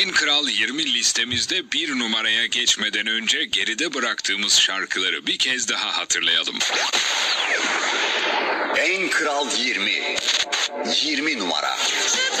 En Kral 20 listemizde bir numaraya geçmeden önce geride bıraktığımız şarkıları bir kez daha hatırlayalım. En Kral 20. 20 numara. Çık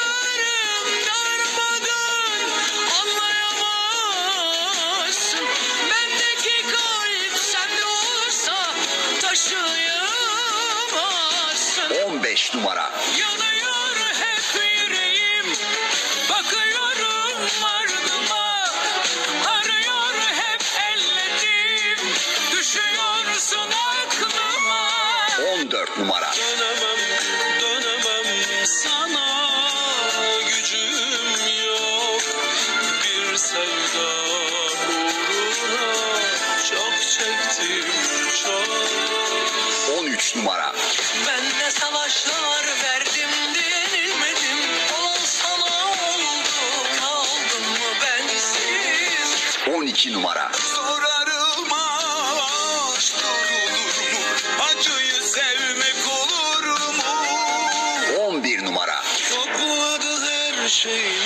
5 numara. Yanıyor hep yüreğim, bakıyorum ardıma. Arıyor hep ellerim, düşüyorsun aklıma. 14 numara. Yanamam 12 numara. Sorarım aşk durulur mu acıyı sevmek olur mu 11 numara. Topladı her şeyim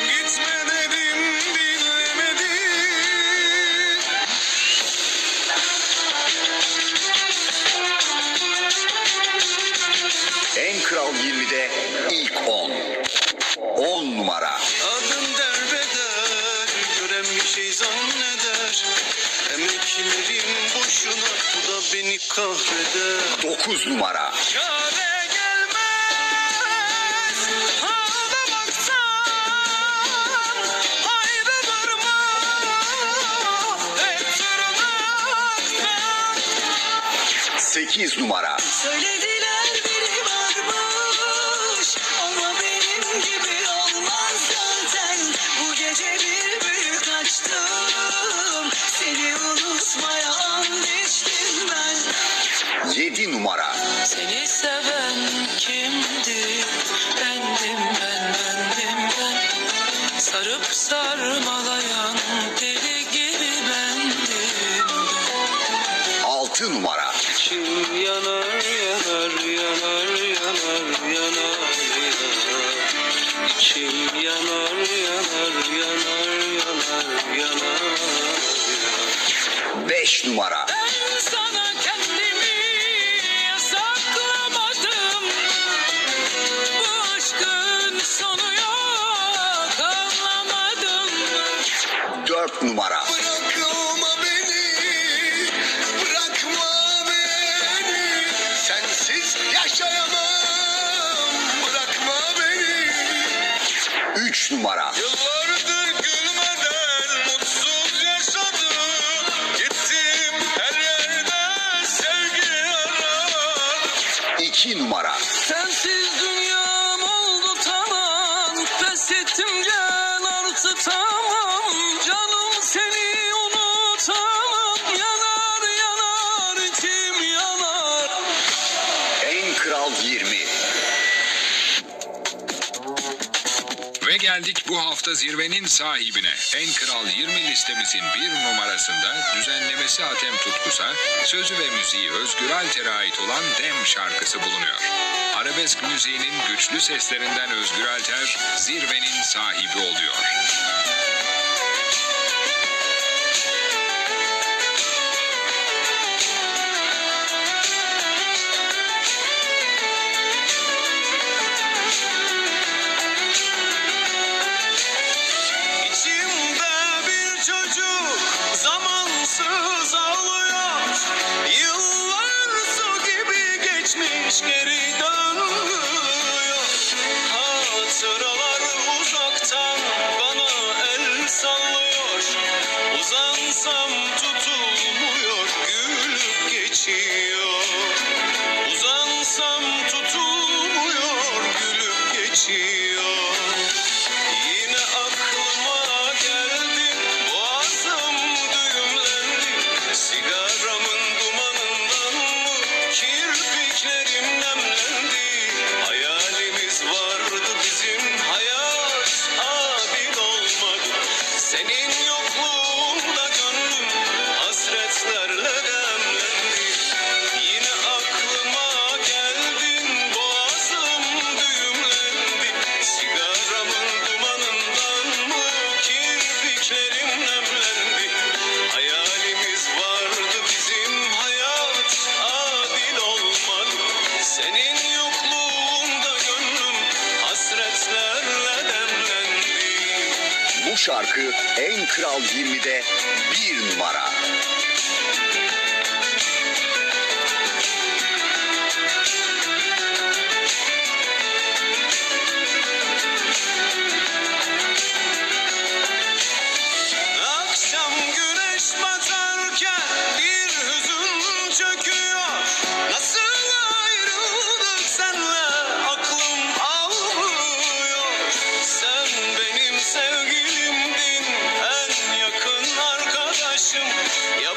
Gitme dedim dinlemedin En Kral 20'de ilk 10. 10 numara. Beni kahreder 9 numara. Çare gelmez ağlamaktan Ayrılırma hep tırnaktan 8 numara. Söylediler yanar yanar İçim yanar yanar yanar yanar yanar yanar 5 numara. Ben sana kendimi yasaklamadım. Bu aşkın sonu yok anlamadım. 4 numara. 3 numara. Yıllardır gülmeden mutsuz yaşadım Gittim her yerde sevgi arar 2 numara. Sensiz dünyam oldu tamam. Pes ettim gel artık tamam. Ve geldik bu hafta zirvenin sahibine. En Kral 20 listemizin bir numarasında düzenlemesi Atem Tutkusa, sözü ve müziği Özgür Alter'e ait olan Dem şarkısı bulunuyor. Arabesk müziğinin güçlü seslerinden Özgür Alter zirvenin sahibi oluyor. Uzansam tutulmuyor gülüp geçiyor. Uzansam tutulmuyor gülüp geçiyor. Yine aklıma geldi boğazım düğümlendi. Sigaramın dumanından mı kirpiklerim nemlendi? Hayalimiz vardı bizim hayat adil olmadı. Senin yokluğun şarkı En Kral 20'de bir numara. Yeah.